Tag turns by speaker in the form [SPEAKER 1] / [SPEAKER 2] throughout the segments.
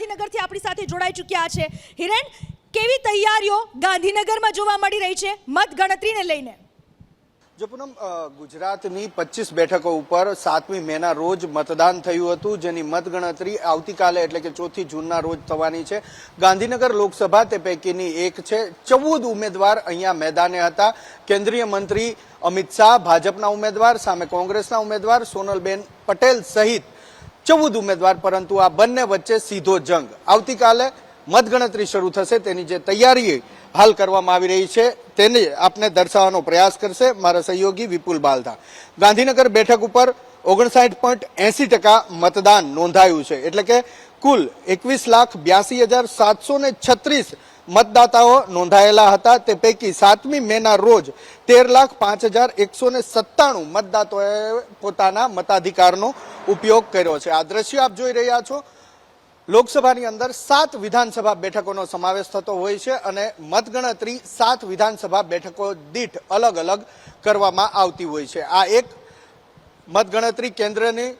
[SPEAKER 1] ગાંધીનગરથી આપણી સાથે જોડાઈ ચૂક્યા છે. હિરેન, કેવી તૈયારીઓ ગાંધીનગરમાં જોવા મળી રહી છે મત ગણતરીને લઈને?
[SPEAKER 2] જો પૂનમ ગુજરાતની પચીસ બેઠકો ઉપર સાતમી મેના રોજ મતદાન થયું હતું, જેની મતગણતરી આવતીકાલે એટલે કે ચોથી જૂનના રોજ થવાની છે. ગાંધીનગર લોકસભા તે પૈકીની એક છે. ચૌદ ઉમેદવાર અહીંયા મેદાને હતા. કેન્દ્રીય મંત્રી અમિત શાહ, ભાજપના ઉમેદવાર, સામે કોંગ્રેસના ઉમેદવાર, સોનલબેન પટેલ સહિત ચૌદ ઉમેદવાર, પરંતુ આ બંને વચ્ચે સીધો જંગ. આવતીકાલે મતગણતરી શરૂ થશે. તેની જે તૈયારી હાલ કરવામાં આવી રહી છે, તેને આપને દર્શાવવાનો પ્રયાસ કરશે મારા સહયોગી વિપુલ બાલધા. ગાંધીનગર બેઠક ઉપર ઓગણસાઠ પોઈન્ટ એંસી ટકા મતદાન નોંધાયું છે. એટલે કે કુલ એકવીસ લાખ બ્યાસી હજાર સાતસો ને છત્રીસ મતદાતાઓ નોંધાયેલા હતા. તે પૈકી સાતમી મેના રોજ તેર લાખ પાંચ હજાર એકસો ને સત્તાણું મતદાતાઓએ પોતાના મતાધિકારનો ઉપયોગ કર્યો છે. આ દ્રશ્ય આપ જોઈ રહ્યા છો. લોકસભાની અંદર સાત વિધાનસભા બેઠકોનો સમાવેશ થતો હોય છે અને મતગણતરી સાત વિધાનસભા બેઠકો દીઠ અલગ અલગ કરવામાં આવતી હોય છે. આ એક મતગણતરી કેન્દ્રની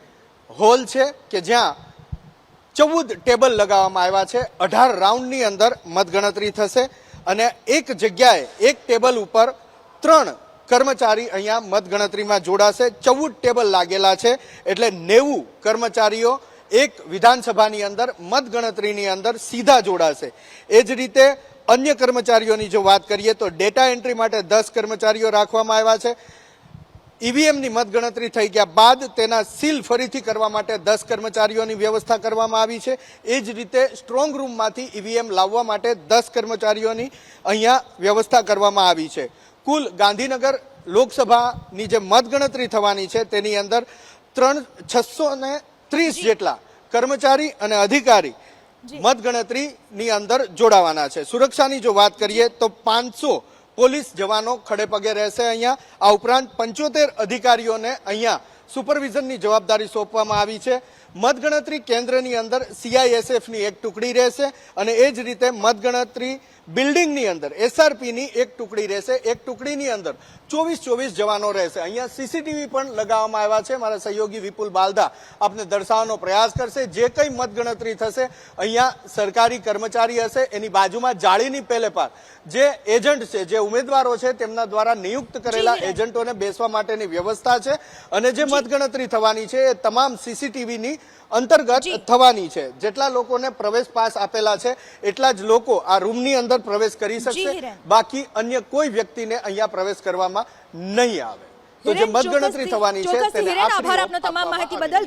[SPEAKER 2] હોલ છે કે જ્યાં ચૌદ ટેબલ લગાવવામાં આવ્યા છે. અઢાર રાઉન્ડની અંદર મતગણતરી થશે અને એક જગ્યાએ એક ટેબલ ઉપર ત્રણ કર્મચારી અહીંયા મતગણતરીમાં જોડાશે. ચૌદ ટેબલ લાગેલા છે એટલે નેવું કર્મચારીઓ એક વિધાનસભાની અંદર, મતગણતરીની અંદર સીધા જોડાશે. એ જ રીતે અન્ય કર્મચારીઓની જો વાત કરીએ તો ડેટા એન્ટ્રી માટે દસ કર્મચારીઓ રાખવામાં આવ્યા છે. ઈવીએમની મતગણતરી થઈ ગયા બાદ તેના સીલ ફરીથી કરવા માટે દસ કર્મચારીઓની વ્યવસ્થા કરવામાં આવી છે. એ જ રીતે સ્ટ્રોંગ રૂમમાંથી ઈવીએમ લાવવા માટે દસ કર્મચારીઓની અહીંયા વ્યવસ્થા કરવામાં આવી છે. કુલ ગાંધીનગર લોકસભાની જે મતગણતરી થવાની છે તેની અંદર ત્રણ છસો ને ત્રીસ જેટલા કર્મચારી અને અધિકારી મતગણતરીની અંદર જોડાવાના છે. સુરક્ષાની જો વાત કરીએ તો પાંચસો પોલીસ જવાનો ખડેપગે રહેશે અહીંયા. આ ઉપરાંત પંચોતેર અધિકારીઓને અહીંયા સુપરવિઝનની જવાબદારી સોંપવામાં આવી છે. મતગણતરી કેન્દ્રની અંદર સીઆઈએસએફની એક ટુકડી રહેશે અને એ જ રીતે મતગણતરી બિલ્ડિંગની અંદર એસઆરપીની એક ટુકડી રહેશે. એક ટુકડીની અંદર ચોવીસ ચોવીસ જવાનો રહેશે. અહીંયા સીસીટીવી પણ લગાવવામાં આવ્યા છે. મારા સહયોગી વિપુલ બાલદા આપને દર્શાવવાનો પ્રયાસ કરશે. જે કંઈ મતગણતરી થશે અહીંયા સરકારી કર્મચારી હશે. એની બાજુમાં જાળીની પેલે પાર જે એજન્ટ છે જે ઉમેદવારો છે તેમના દ્વારા નિયુક્ત કરેલા એજન્ટોને બેસવા માટેની વ્યવસ્થા છે. અને જે. મતગણતરી થવાની છે એ તમામ સીસીટીવીની અંતર્ગત થવાની છે. જેટલા લોકોને પ્રવેશ પાસ આપેલા છે એટલા જ લોકો આ રૂમની અંદર પ્રવેશ કરી શકશે. બાકી અન્ય કોઈ વ્યક્તિને અહીંયા પ્રવેશ કરવામાં નહીં આવે. તો જે મતગણતરી થવાની છે તેને
[SPEAKER 1] આભાર આપનો તમામ માહિતી બદલ.